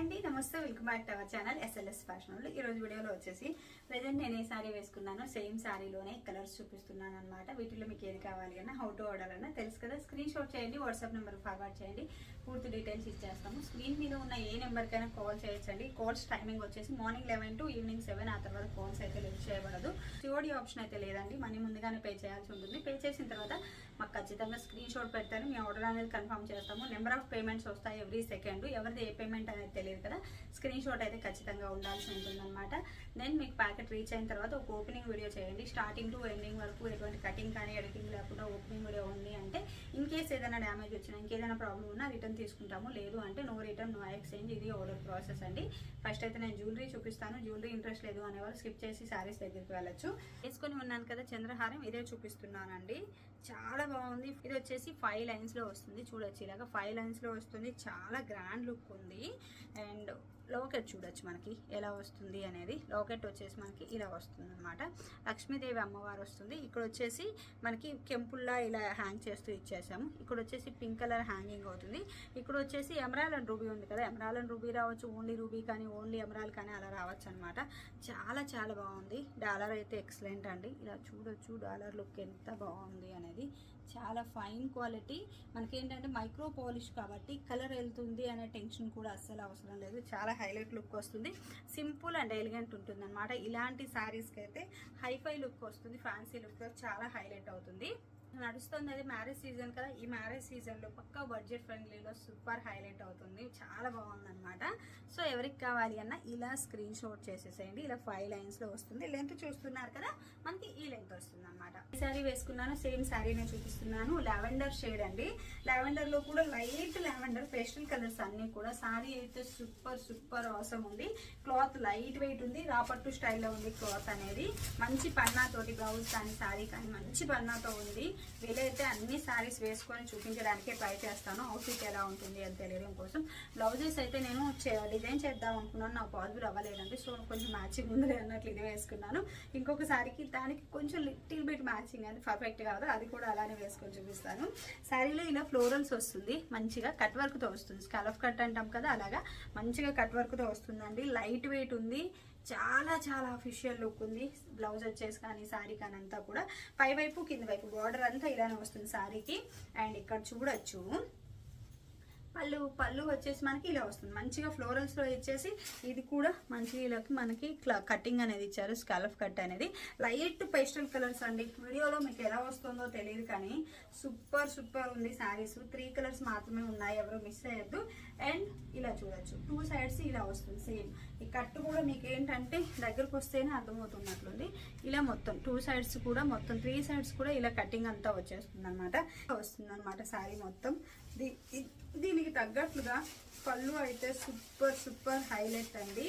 అండి. నమస్తే welcome back to our channel SLS fashion ఈ రోజు వీడియోలో వచ్చేసి ప్రజెంట్ నేను ఏ సారీ వేసుకున్నాను సేమ్ సారీలోనే కలర్స్ చూపిస్తున్నాను అనమాట వీటిలో మీకు ఏది కావాలి అన్నా హౌ టు ఆర్డర్ అన్నా తెలుసు కదా. స్క్రీన్ షాట్ చేయండి వాట్సాప్ నెంబర్ ఫార్వర్డ్ చేయండి. పూర్తి డీటెయిల్స్ ఇచ్చేస్తాము. స్క్రీన్ మీద ఉన్న ఏ నెంబర్కైనా కాల్ చేయొచ్చండి. కాల్స్ టైమింగ్ వచ్చేసి morning eleven to evening seven ఆ తర్వాత కాల్స్ అయితే లిఫ్ట్ చేయబడదు. సిఓడి ఆప్షన్ అయితే లేదండి. మనీ ముందుగానే పే చేయాల్సి ఉంటుంది. పే చేసిన తర్వాత మాకు ఖచ్చితంగా స్క్రీన్ షాట్ పెడతాను మీ ఆర్డర్ అనేది కన్ఫర్మ్ చేస్తాము. నెంబర్ ఆఫ్ పేమెంట్స్ వస్తాయి ఎవ్రీ సెకండ్ ఎవరిది ఏ పేమెంట్ అనేది తెలియదు కదా? స్క్రీన్ షాట్ అయితే ఖచ్చితంగా ఉండాల్సి ఉంటుంది అనమాట దెన్ మీకు ప్యాకెట్ రీచ్ అయిన తర్వాత ఒక ఓపెనింగ్ వీడియో చేయండి. స్టార్టింగ్ టు ఎండింగ్ వరకు ఎటువంటి కటింగ్ కానీ ఎడిటింగ్ లేకుండా ఓపెనింగ్ వీడియో ఉంది అంటే ఇన్ కేస్ ఏదైనా డ్యామేజ్ వచ్చినా ఇంకేదైనా ప్రాబ్లం ఉన్నా రిటర్న్ తీసుకుంటాము. లేదు అంటే నో రిటర్న్ నో ఎక్స్చేంజ్ ఇది ఆర్డర్ ప్రాసెస్ అండి. ఫస్ట్ అయితే నేను జ్యువెలరీ చూపిస్తాను. జ్యువెలరీ ఇంట్రెస్ట్ లేదు అనేవాళ్ళు స్కిప్ చేసి శారీస్ దగ్గరికి వెళ్ళచ్చు. వేసుకొని ఉన్నాను కదా చంద్రహారం ఇదే చూపిస్తున్నానండి. చాలా బాగుంది. ఇది వచ్చేసి ఫైవ్ లైన్స్లో వస్తుంది. చూడొచ్చు ఇలాగా ఫైవ్ లైన్స్లో వస్తుంది. చాలా గ్రాండ్ లుక్ ఉంది. అండ్ లోకెట్ చూడొచ్చు మనకి ఎలా వస్తుంది అనేది. లోకెట్ వచ్చేసి మనకి ఇలా వస్తుంది అనమాట లక్ష్మీదేవి అమ్మవారు వస్తుంది. ఇక్కడ వచ్చేసి మనకి కెంపుల్లా ఇలా హ్యాంగ్ చేస్తూ ఇచ్చేసాము. ఇక్కడ వచ్చేసి పింక్ కలర్ హ్యాంగింగ్ అవుతుంది. ఇక్కడ వచ్చేసి ఎమరాల్ అండ్ రూబీ ఉంది కదా. ఎమరాల్ అండ్ రూబీ రావచ్చు ఓన్లీ రూబీ కానీ ఓన్లీ ఎమరాల్ కానీ అలా రావచ్చు అనమాట చాలా చాలా బాగుంది. డాలర్ అయితే ఎక్సలెంట్ అండి. ఇలా చూడొచ్చు డాలర్ లుక్ ఎంత బాగుంది అనేది. చాలా ఫైన్ క్వాలిటీ మనకేంటంటే మైక్రో పాలిష్ కాబట్టి కలర్ వెళ్తుంది అనే టెన్షన్ కూడా అస్సలు అవసరం లేదు. చాలా హైలైట్ లుక్ వస్తుంది. సింపుల్ అండ్ ఎలిగెంట్ ఉంటుంది అనమాట ఇలాంటి శారీస్కి అయితే హైఫై లుక్ వస్తుంది ఫ్యాన్సీ లుక్ చాలా హైలైట్ అవుతుంది. నడుస్తుంది అది మ్యారేజ్ సీజన్ కదా. ఈ మ్యారేజ్ సీజన్లో పక్క బడ్జెట్ ఫ్రెండ్లీలో సూపర్ హైలైట్ అవుతుంది. చాలా బాగుందన్నమాట. సో ఎవరికి కావాలి అన్న ఇలా స్క్రీన్ షాట్ చేసేసేయండి. ఇలా ఫైవ్ లైన్స్లో వస్తుంది. లెంత్ చూస్తున్నారు కదా మనకి ఈ లెంత్ వస్తుంది అనమాట ఈ శారీ వేసుకున్నాను సేమ్ శారీనే చూపిస్తున్నాను. లావెండర్ షేడ్ అండి. లావెండర్లో కూడా లైట్ లావెండర్ పేస్టల్ కలర్స్ అన్నీ కూడా. శారీ అయితే సూపర్ సూపర్ అవసరం ఉంది. క్లాత్ లైట్ వెయిట్ ఉంది. రాపట్టు స్టైల్లో ఉంది క్లాత్ అనేది. మంచి పన్నాతోటి బ్లౌజ్ కానీ శారీ కానీ మంచి పన్నాతో ఉంది. వీలైతే అన్ని శారీస్ వేసుకొని చూపించడానికే ట్రై చేస్తాను. అవుట్ఫిట్ ఎలా ఉంటుంది అని తెలియడం కోసం. బ్లౌజెస్ అయితే నేను డిజైన్ చేద్దాం అనుకున్నాను. నాకు పాజిబుల్ అవ్వలేదండి. సో కొంచెం మ్యాచింగ్ ఉందిలే అన్నట్లు ఇది వేసుకున్నాను. ఇంకొక సారికి దానికి కొంచెం లిటిల్ బిట్ మ్యాచింగ్ అది పర్ఫెక్ట్ కాదు. అది కూడా అలానే వేసుకొని చూపిస్తాను. శారీలో ఇలా ఫ్లోరల్స్ వస్తుంది. మంచిగా కట్ వర్క్తో వస్తుంది. స్కాలఫ్ కట్ అంటాం కదా అలాగా. మంచిగా కట్ వర్క్తో వస్తుందండి. లైట్ వెయిట్ ఉంది. చాలా చాలా అఫిషియల్ లుక్ ఉంది. బ్లౌజ్ వచ్చేసి కానీ శారీ కానీ అంతా కూడా పై వైపు కింద వైపు బార్డర్ అంతా ఇలానే వస్తుంది శారీకి అండ్ ఇక్కడ చూడొచ్చు. పళ్ళు పళ్ళు వచ్చేసి మనకి ఇలా వస్తుంది. మంచిగా ఫ్లోరల్స్లో ఇచ్చేసి ఇది కూడా మంచిగా ఇలా మనకి కటింగ్ అనేది ఇచ్చారు స్కాలఫ్ కట్ అనేది. లైట్ పేస్టల్ కలర్స్ అండి. వీడియోలో మీకు ఎలా వస్తుందో తెలియదు కానీ సూపర్ సూపర్ ఉంది శారీస్ త్రీ కలర్స్ మాత్రమే ఉన్నాయి. ఎవరు మిస్ అయ్యద్దు. అండ్ ఇలా చూడొచ్చు. టూ సైడ్స్ ఇలా వస్తుంది. సేమ్ ఈ కట్టు కూడా మీకు ఏంటంటే దగ్గరకు వస్తేనే అర్థమవుతున్నట్లుంది. ఇలా మొత్తం టూ సైడ్స్ కూడా మొత్తం త్రీ సైడ్స్ కూడా ఇలా కటింగ్ అంతా వచ్చేస్తుంది అనమాట వస్తుంది అనమాట శారీ మొత్తం దీనికి తగ్గట్లుగా పళ్ళు అయితే సూపర్ సూపర్ హైలైట్ అండి.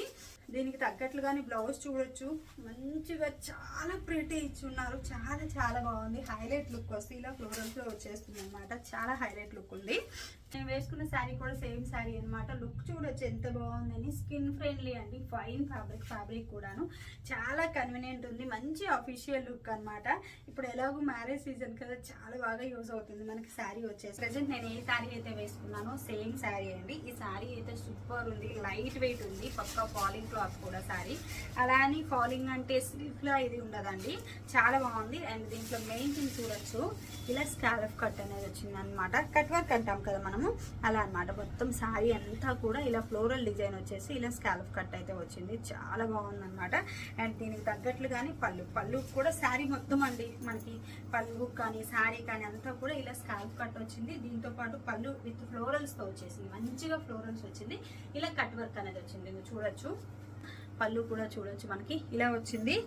దీనికి తగ్గట్లుగానే బ్లౌజ్ చూడొచ్చు. మంచిగా చాలా ప్రిటీ ఇచ్చి ఉన్నారు చాలా చాలా బాగుంది. హైలైట్ లుక్ వస్తుంది ఇలా ఫ్లోరల్స్లో వచ్చేస్తుంది అనమాట చాలా హైలైట్ లుక్ ఉంది. నేను వేసుకున్న శారీ కూడా సేమ్ శారీ అన్నమాట. లుక్ చూడొచ్చు ఎంత బాగుందని. స్కిన్ ఫ్రెండ్లీ అండి. ఫైన్ ఫ్యాబ్రిక్ ఫ్యాబ్రిక్ కూడాను. చాలా కన్వీనియంట్ ఉంది. మంచి అఫీషియల్ లుక్ అన్నమాట. ఇప్పుడు ఎలాగో మ్యారేజ్ సీజన్ కదా చాలా బాగా యూజ్ అవుతుంది మనకి శారీ వచ్చేసి. ప్రజెంట్ నేను ఏ శారీ అయితే వేసుకున్నానో సేమ్ శారీ అండి. ఈ శారీ అయితే సూపర్ ఉంది. లైట్ వెయిట్ ఉంది. పక్కా పాలింగ్ క్లాత్ కూడా శారీ. అలా అని ఫాలింగ్ అంటే సిల్క్ ఇది ఉండదండి. చాలా బాగుంది. అండ్ దీంట్లో మెయిన్ థింగ్ చూడొచ్చు. ఇలా స్కాలఫ్ కట్ అనేది వచ్చిందనమాట కట్ వర్క్ అంటాం కదా మనము. అలా అన్నమాట. మొత్తం శారీ అంతా కూడా ఇలా ఫ్లోరల్ డిజైన్ వచ్చేసి ఇలా స్కాలఫ్ కట్ అయితే వచ్చింది. చాలా బాగుంది అనమాట అండ్ దీనికి తగ్గట్లు కానీ పళ్ళు. పళ్ళు కూడా శారీ మొత్తం అండి. మనకి పళ్ళు కానీ శారీ కానీ అంతా కూడా ఇలా స్కాల్ఫ్ కట్ వచ్చింది. దీంతో పాటు పళ్ళు విత్ ఫ్లోరల్స్తో వచ్చేసింది. మంచిగా ఫ్లోరల్స్ వచ్చింది. ఇలా కట్ వర్క్ అనేది వచ్చింది. చూడొచ్చు. పళ్ళు కూడా చూడొచ్చు మనకి. ఇలా వచ్చింది.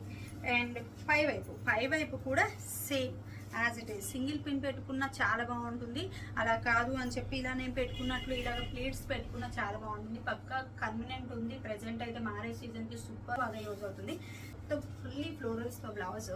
అండ్ పై వైపు పై వైపు కూడా same as it is single pin పెట్టుకున్నా చాలా బాగుంటుంది. అలా కాదు అని చెప్పి ఇలా నేను పెట్టుకున్నట్లు ఇలాగ ప్లేట్స్ పెట్టుకున్నా చాలా బాగుంటుంది. పక్కా కన్వీనియంట్ ఉంది. ప్రజెంట్ అయితే మ్యారేజ్ సీజన్కి సూపర్ బాగా యూజ్ అవుతుంది. మొత్తం ఫుల్లీ ఫ్లోరల్స్తో బ్లౌజ్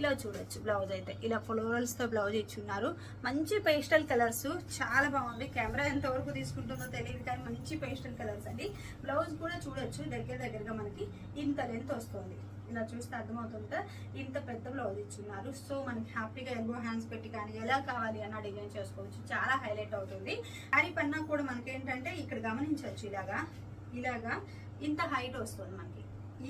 ఇలా చూడొచ్చు బ్లౌజ్ అయితే. ఇలా ఫ్లోరల్స్తో బ్లౌజ్ ఇచ్చున్నారు. మంచి పేస్టల్ కలర్స్ చాలా బాగుంది. కెమెరా ఎంతవరకు తీసుకుంటుందో తెలియదు కానీ మంచి పేస్టల్ కలర్స్ అండి. బ్లౌజ్ కూడా చూడొచ్చు. దగ్గర దగ్గరగా మనకి ఇంత లెంత్ వస్తుంది. ఇలా చూస్తే అర్థమవుతుంది? ఇంత పెద్ద బ్లౌజ్ ఇచ్చున్నారు. సో మనకి హ్యాపీగా ఎల్బో హ్యాండ్స్ పెట్టి కానీ ఎలా కావాలి అన్న డిజైన్ చేసుకోవచ్చు. చాలా హైలైట్ అవుతుంది. శారీ పన్నా కూడా మనకి ఏంటంటే ఇక్కడ గమనించవచ్చు ఇలాగా. ఇలాగా ఇంత హైట్ వస్తుంది మనకి.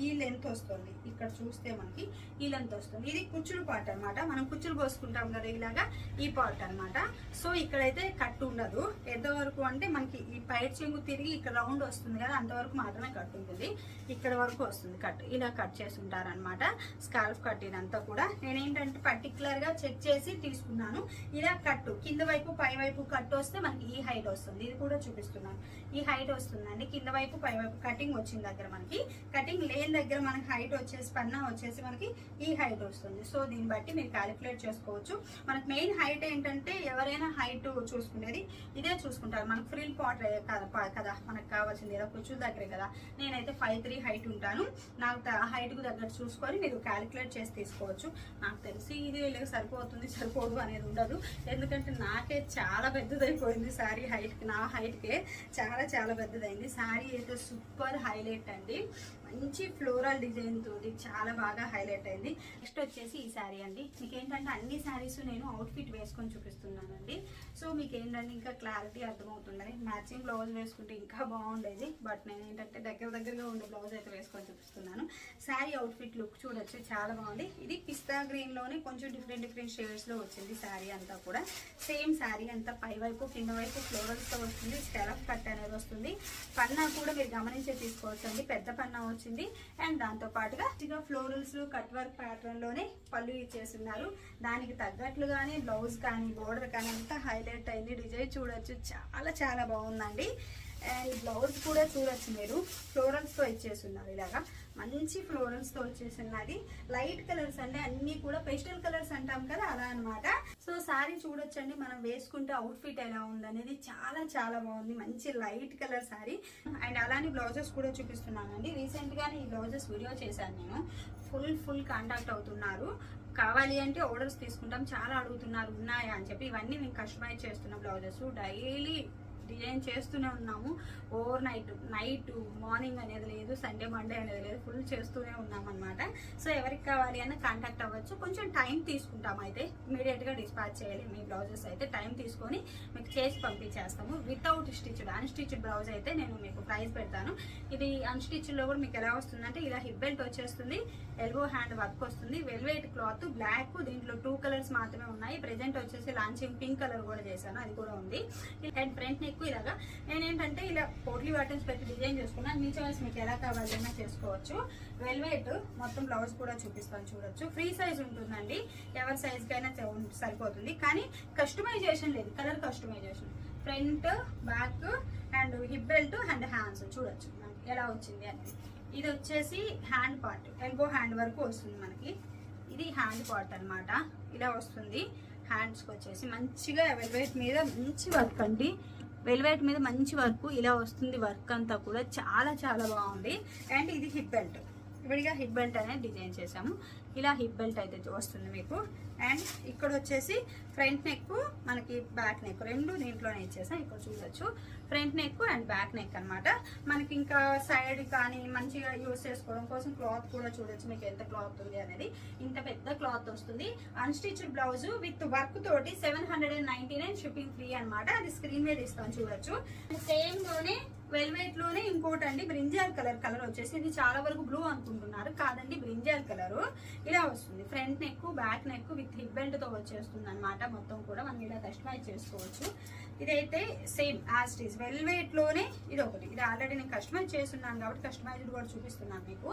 ఈ లెంత్ వస్తుంది. ఇక్కడ చూస్తే మనకి ఈ లెంత్ వస్తుంది. ఇది కుచ్చులు పార్ట్ అన్నమాట. మనం కుచ్చులు పోసుకుంటాం కదా ఇలాగా ఈ పార్ట్ అన్నమాట. సో ఇక్కడైతే కట్ ఉండదు. ఎంతవరకు అంటే మనకి ఈ పైట్ చెంగు తిరిగి ఇక్కడ రౌండ్ వస్తుంది కదా అంతవరకు మాత్రమే కట్ ఉంటుంది. ఇక్కడ వరకు వస్తుంది కట్ ఇలా కట్ చేసి ఉంటారనమాట స్కాల్ఫ్ కట్ ఇదంతా కూడా. నేనేంటంటే పర్టికులర్గా చెక్ చేసి తీసుకున్నాను. ఇలా కట్టు కింద వైపు పై వైపు కట్ వస్తే మనకి ఈ హైట్ వస్తుంది. ఇది కూడా చూపిస్తున్నాను. ఈ హైట్ వస్తుందండి. కింద వైపు పై వైపు కటింగ్ వచ్చిన దగ్గర మనకి. కటింగ్ లేని దగ్గర మనకి హైట్ వచ్చేసి పన్నా వచ్చేసి మనకి ఈ హైట్ వస్తుంది. సో దీన్ని బట్టి మీరు క్యాలిక్యులేట్ చేసుకోవచ్చు. మనకి మెయిన్ హైట్ ఏంటంటే ఎవరైనా హైట్ చూసుకునేది ఇదే చూసుకుంటారు. మనకు ఫ్రిల్ పాట్ కదా మనకు కావాల్సింది ఏదో కూర్చుని దగ్గరే కదా. నేనైతే ఫైవ్ త్రీ హైట్ ఉంటాను. నాకు హైట్కు దగ్గర చూసుకొని మీరు క్యాలిక్యులేట్ చేసి తీసుకోవచ్చు. నాకు తెలిసి ఇది వీళ్ళకి సరిపోతుంది సరిపోదు అనేది ఉండదు. ఎందుకంటే నాకే చాలా పెద్దదైపోయింది శారీ హైట్ నా హైట్కే చాలా చాలా పెద్దదైంది. శారీ అయితే సూపర్ హైలైట్ అండి. మంచి ఫ్లోరల్ డిజైన్ తోటి చాలా బాగా హైలైట్ అయింది. నెక్స్ట్ వచ్చేసి ఈ శారీ అండి. మీకు ఏంటంటే అన్ని శారీస్ నేను అవుట్ఫిట్ వేసుకొని చూపిస్తున్నానండి. సో మీకు ఏంటంటే ఇంకా క్లారిటీ అర్థమవుతుందని. మ్యాచింగ్ బ్లౌజ్ వేసుకుంటే ఇంకా బాగుండేది. బట్ నేను ఏంటంటే దగ్గర దగ్గరగా ఉండే బ్లౌజ్ అయితే వేసుకొని చూపిస్తున్నాను. శారీ అవుట్ఫిట్ లుక్ చూడొచ్చు. చాలా బాగుంది. ఇది పిస్తా గ్రీన్లోనే కొంచెం డిఫరెంట్ డిఫరెంట్ షేడ్స్లో వచ్చింది శారీ అంతా కూడా. సేమ్ శారీ అంతా పై వైపు కింద వైపు ఫ్లోరల్స్తో వస్తుంది. స్టెలఫ్ కట్ అనేది వస్తుంది. పన్నా కూడా మీరు గమనించే తీసుకోవచ్చు అండి పెద్ద పన్నా వచ్చింది. అండ్ దాంతో పాటుగా ఫ్లోరల్స్ కట్ వర్క్ ప్యాటర్న్లోనే పళ్ళు ఇచ్చేస్తున్నారు దానికి తగ్గట్లుగానే బ్లౌజ్ కానీ బోర్డర్ కానీ అంతా హైలైట్ అయింది. డిజైన్ చూడొచ్చు. చాలా చాలా బాగుందండి. అండ్ బ్లౌజ్ కూడా చూడొచ్చు మీరు. ఫ్లోరల్స్తో ఇచ్చేస్తున్నారు ఇలాగా. మంచి ఫ్లోరల్స్తో తో ఉన్నది లైట్ కలర్స్ అంటే అన్ని కూడా పెస్టల్ కలర్స్ అంటాం కదా అలా అన్నమాట. సో శారీ చూడొచ్చండి. మనం వేసుకుంటే అవుట్ఫిట్ ఎలా ఉందనేది చాలా చాలా బాగుంది. మంచి లైట్ కలర్ సారీ అండ్ అలానే బ్లౌజెస్ కూడా చూపిస్తున్నానండి. రీసెంట్గానే ఈ బ్లౌజెస్ వీడియో చేశాను నేను. ఫుల్ ఫుల్ కాంటాక్ట్ అవుతున్నారు. కావాలి అంటే ఆర్డర్స్ తీసుకుంటాం. చాలా అడుగుతున్నారు ఉన్నాయా అని చెప్పి ఇవన్నీ నేను కస్టమైజ్ చేస్తున్న బ్లౌజెస్ డైలీ డిజైన్ చేస్తూనే ఉన్నాము. ఓవర్ నైట్ నైట్ మార్నింగ్ అనేది లేదు సండే మండే అనేది లేదు. ఫుల్ చేస్తూనే ఉన్నాం అనమాట సో ఎవరికి కావాలి అన్న కాంటాక్ట్ అవ్వచ్చు. కొంచెం టైం తీసుకుంటాం అయితే. ఇమీడియట్గా డిస్పాచ్ చేయాలి. మీ బ్లౌజెస్ అయితే టైం తీసుకొని మీకు చేసి పంపించేస్తాము. వితౌట్ స్టిచ్డ్ అన్స్టిచ్డ్ బ్లౌజ్ అయితే నేను మీకు ప్రైస్ పెడతాను. ఇది అన్స్టిచ్డ్లో కూడా మీకు ఎలా వస్తుందంటే ఇలా హిప్ బెల్ట్ వచ్చేస్తుంది. ఎల్బో హ్యాండ్ వర్క్ వస్తుంది. Velvet cloth black. దీంట్లో టూ కలర్స్ మాత్రమే ఉన్నాయి. ప్రెజెంట్ వచ్చేసి లాంచింగ్ పింక్ కలర్ కూడా చేశాను. అది కూడా ఉంది. అండ్ ఫ్రంట్ నెక్ ఇలాగా నేనేంటంటే ఇలా పోట్లీ బటన్స్ పెట్టి డిజైన్ చేసుకున్నాను మీ చాయిస్ మీకు ఎలా కావాలన్నా చేసుకోవచ్చు. వెల్వెట్ మొత్తం బ్లౌజ్ కూడా చూపిస్తాను చూడొచ్చు. ఫ్రీ సైజ్ ఉంటుందండి. ఎవరి సైజ్కైనా సరిపోతుంది. కానీ కస్టమైజేషన్ లేదు. Colour customisation. Front back and hip belt and hands చూడొచ్చు మనకి ఎలా వచ్చింది అనేది. ఇది వచ్చేసి హ్యాండ్ పార్ట్. ఎల్బో హ్యాండ్ వరకు వస్తుంది మనకి. ఇది హ్యాండ్ పార్ట్ అన్నమాట. ఇలా వస్తుంది. హ్యాండ్స్కి వచ్చేసి మంచిగా వెల్వెట్ మీద మంచి వర్క్ అండి. వెల్వెట్ మీద మంచి వర్క్ ఇలా వస్తుంది వర్క్ అంతా కూడా చాలా చాలా బాగుంది. అండ్ ఇది హిప్ బెల్ట్. విడిగా హిప్ బెల్ట్ అనేది డిజైన్ చేసాము ఇలా హిప్ బెల్ట్ అయితే వస్తుంది మీకు. అండ్ ఇక్కడ వచ్చేసి ఫ్రంట్ నెక్ మనకి బ్యాక్ నెక్ రెండు దీంట్లోనే ఇచ్చేసాం. ఇక్కడ చూడొచ్చు. Front neck and back neck అనమాట మనకి ఇంకా సైడ్ కానీ మంచిగా యూస్ చేసుకోవడం కోసం క్లాత్ కూడా చూడొచ్చు మీకు ఎంత క్లాత్ ఉంది అనేది. ఇంత పెద్ద క్లాత్ వస్తుంది. అన్స్టిచ్డ్ బ్లౌజ్ విత్ వర్క్ తోటి seven hundred and nine shipping free అనమాట అది స్క్రీన్ మీద ఇస్తాం చూడొచ్చు. సేమ్లోనే వెల్వెట్లోనే ఇంకోటి అండి బ్రింజాల్ కలర్ కలర్ వచ్చేసి ఇది చాలా వరకు బ్లూ అనుకుంటున్నారు. కాదండి బ్రింజాల్ కలర్ ఇలా వస్తుంది. Front neck back neck with hip బెల్ట్తో వచ్చేస్తుంది అనమాట మొత్తం కూడా మనం ఇలా కస్టమైజ్ చేసుకోవచ్చు. ఇదైతే సేమ్ యాజ్ ఇట్ ఈస్ వెల్వెట్లోనే ఇది ఒకటి ఇది ఆల్రెడీ నేను కస్టమైజ్ చేస్తున్నాను కాబట్టి కస్టమైజ్డ్ కూడా చూపిస్తున్నాను మీకు.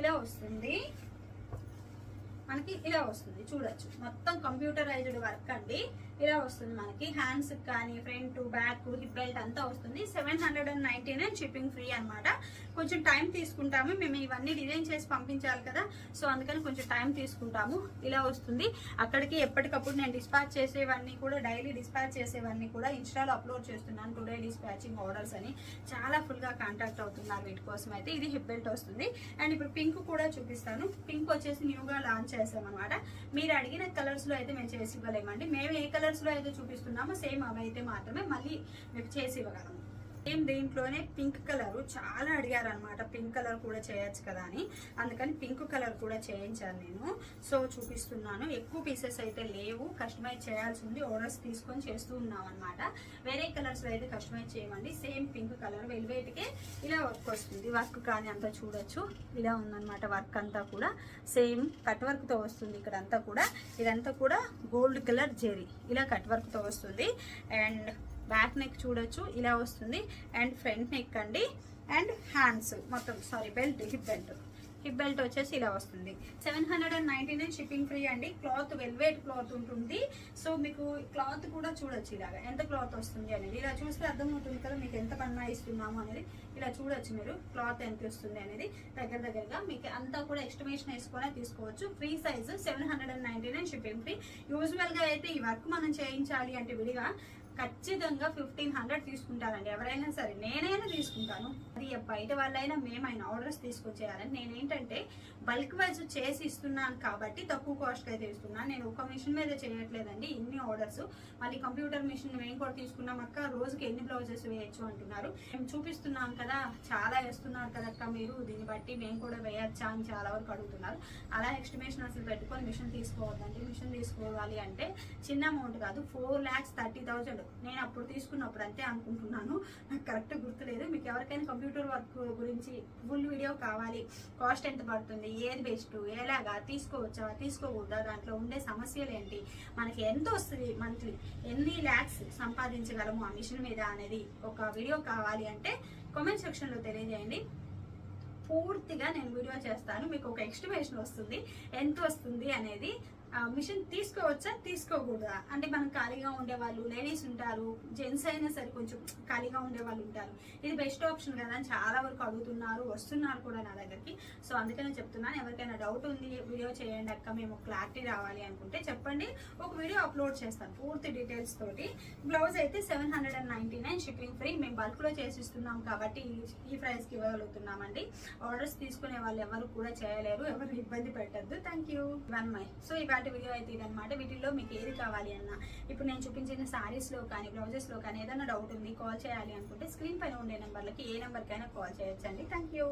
ఇలా వస్తుంది. మనకి ఇలా వస్తుంది. చూడొచ్చు. మొత్తం కంప్యూటరైజ్డ్ వర్క్ అండి. ఇలా వస్తుంది మనకి. హ్యాండ్స్ కానీ ఫ్రంట్ బ్యాక్ హిప్ బెల్ట్ అంతా వస్తుంది. Seven hundred and ninety nine shipping free అనమాట కొంచెం టైం తీసుకుంటాము. మేము ఇవన్నీ డిజైన్ చేసి పంపించాలి కదా. సో అందుకని కొంచెం టైం తీసుకుంటాము. ఇలా వస్తుంది. అక్కడికి ఎప్పటికప్పుడు నేను డిస్పాచ్ చేసేవన్నీ కూడా డైలీ డిస్పాచ్ చేసేవన్నీ కూడా ఇన్స్టాలో అప్లోడ్ చేస్తున్నాను. టుడే డిస్పాచింగ్ ఆర్డర్స్ అని. చాలా ఫుల్గా కాంటాక్ట్ అవుతున్నారు వీటి కోసం అయితే. ఇది హిప్ బెల్ట్ వస్తుంది. అండ్ ఇప్పుడు పింక్ కూడా చూపిస్తాను. పింక్ వచ్చేసి న్యూగా లాంచ్ చేసామన్నమాట మీరు అడిగిన కలర్స్లో అయితే మేము చేసి ఇవ్వలేమండి. మేము ఏ కలర్ కలర్స్లో అయితే చూపిస్తున్నామో సేమ్ అవి అయితే మాత్రమే. మళ్ళీ మీకు చేసి ఇవ్వగలము. సేమ్ దీంట్లోనే పింక్ కలర్ చాలా అడిగారు అనమాట పింక్ కలర్ కూడా చేయొచ్చు కదా అని. అందుకని పింక్ కలర్ కూడా చేయించాను నేను. సో చూపిస్తున్నాను. ఎక్కువ పీసెస్ అయితే లేవు. కస్టమైజ్ చేయాల్సి ఉంది. ఆర్డర్స్ తీసుకొని చేస్తూ ఉన్నాం అనమాట వేరే కలర్స్లో అయితే కస్టమైజ్ చేయమండి. సేమ్ పింక్ కలర్ వెల్వేట్కే ఇలా వర్క్ వస్తుంది. వర్క్ కానీ అంతా చూడొచ్చు. ఇలా ఉందన్నమాట వర్క్ అంతా కూడా. సేమ్ కట్ వర్క్తో వస్తుంది ఇక్కడ అంతా కూడా. ఇదంతా కూడా గోల్డ్ కలర్ జెరీ. ఇలా కట్ వర్క్తో వస్తుంది. అండ్ బ్యాక్ నెక్ చూడొచ్చు ఇలా వస్తుంది. అండ్ ఫ్రంట్ నెక్ అండి. అండ్ హ్యాండ్స్ మొత్తం sari belt hip belt. Hip belt వచ్చేసి ఇలా వస్తుంది. Seven hundred and ninety nine shipping free అండి. క్లాత్ వెల్వేట్ క్లాత్ ఉంటుంది. సో మీకు క్లాత్ కూడా చూడొచ్చు ఇలాగా. ఎంత క్లాత్ వస్తుంది అనేది. ఇలా చూస్తే అర్థమవుతుంది కదా మీకు ఎంత పన్నా ఇస్తున్నాము అనేది. ఇలా చూడొచ్చు మీరు క్లాత్ ఎంత వస్తుంది అనేది. దగ్గర దగ్గరగా మీకు అంతా కూడా ఎస్టిమేషన్ వేసుకొని తీసుకోవచ్చు. Free size seven hundred and ninety nine shipping free. యూజువల్గా అయితే ఈ వర్క్ మనం చేయించాలి అంటే విడిగా ఖచ్చితంగా ఫిఫ్టీన్ హండ్రెడ్ తీసుకుంటారండి. ఎవరైనా సరే నేనైనా తీసుకుంటాను. అది బయట వాళ్ళైనా మేమైనా ఆర్డర్స్ తీసుకొచ్చేయాలని నేనేంటంటే బల్క్ వైజ్ చేసి ఇస్తున్నాను కాబట్టి తక్కువ కాస్ట్ అయితే ఇస్తున్నాను. నేను ఒక మిషన్ మీద చేయట్లేదండి ఇన్ని ఆర్డర్స్ మళ్ళీ కంప్యూటర్ మిషన్ మేము కూడా తీసుకున్నాం. అక్క రోజుకి ఎన్ని బ్లౌజెస్ వేయచ్చు అంటున్నారు. మేము చూపిస్తున్నాం కదా చాలా వేస్తున్నారు కదక్క మీరు దీన్ని బట్టి మేము కూడా వేయచ్చా అని చాలా వరకు అడుగుతున్నారు. అలా ఎస్టిమేషన్ అసలు పెట్టుకొని మిషన్ తీసుకోవద్దండి. మిషన్ తీసుకోవాలి అంటే చిన్న అమౌంట్ కాదు ఫోర్ ల్యాక్స్ థర్టీ థౌజండ్ నేను అప్పుడు తీసుకున్నప్పుడు అంతే అనుకుంటున్నాను. నాకు కరెక్ట్ గుర్తులేదు. మీకు ఎవరికైనా కంప్యూటర్ వర్క్ గురించి ఫుల్ వీడియో కావాలి. కాస్ట్ ఎంత పడుతుంది? ఏది బెస్ట్ ఎలాగా? తీసుకోవచ్చా? తీసుకోకూడదా? దాంట్లో ఉండే సమస్యలు ఏంటి? మనకి ఎంత వస్తుంది మంత్లీ ఎన్ని ల్యాక్స్ సంపాదించగలము? ఆ మిషన్ మీద అనేది ఒక వీడియో కావాలి అంటే కామెంట్ సెక్షన్లో తెలియజేయండి. పూర్తిగా నేను వీడియో చేస్తాను. మీకు ఒక ఎక్స్టిమేషన్ వస్తుంది. ఎంత వస్తుంది అనేది మిషన్ తీసుకోవచ్చా? తీసుకోకూడదా? అంటే మనం ఖాళీగా ఉండే వాళ్ళు లేడీస్ ఉంటారు జెంట్స్ అయినా సరే కొంచెం ఖాళీగా ఉండే వాళ్ళు ఉంటారు. ఇది బెస్ట్ ఆప్షన్ కదా అని చాలా వరకు అడుగుతున్నారు వస్తున్నారు కూడా నా దగ్గరికి. సో అందుకనే చెప్తున్నాను ఎవరికైనా డౌట్ ఉంది వీడియో చేయండి అక్క మేము క్లారిటీ రావాలి అనుకుంటే చెప్పండి. ఒక వీడియో అప్లోడ్ చేస్తాను పూర్తి డీటెయిల్స్ తోటి. బ్లౌజ్ అయితే seven hundred and ninety nine shipping free మేము బల్క్లో చేసిస్తున్నాం కాబట్టి ఈ- ప్రైస్కి ఇవ్వగలుగుతున్నామండి. ఆర్డర్స్ తీసుకునే వాళ్ళు ఎవరు కూడా చేయలేరు ఎవరు ఇబ్బంది పెట్టద్దు. Thank you one my so ఇవాటి వీడియో అయితే ఇదనమాట వీటిల్లో మీకు ఏది కావాలి అన్న. ఇప్పుడు నేను చూపించిన శారీస్లో కానీ బ్లౌజెస్లో కానీ ఏదైనా డౌట్ ఉంది కాల్ చేయాలి అనుకుంటే స్క్రీన్ పైన ఉండే నెంబర్లకి ఏ నెంబర్కైనా కాల్ చేయొచ్చండి. Thank you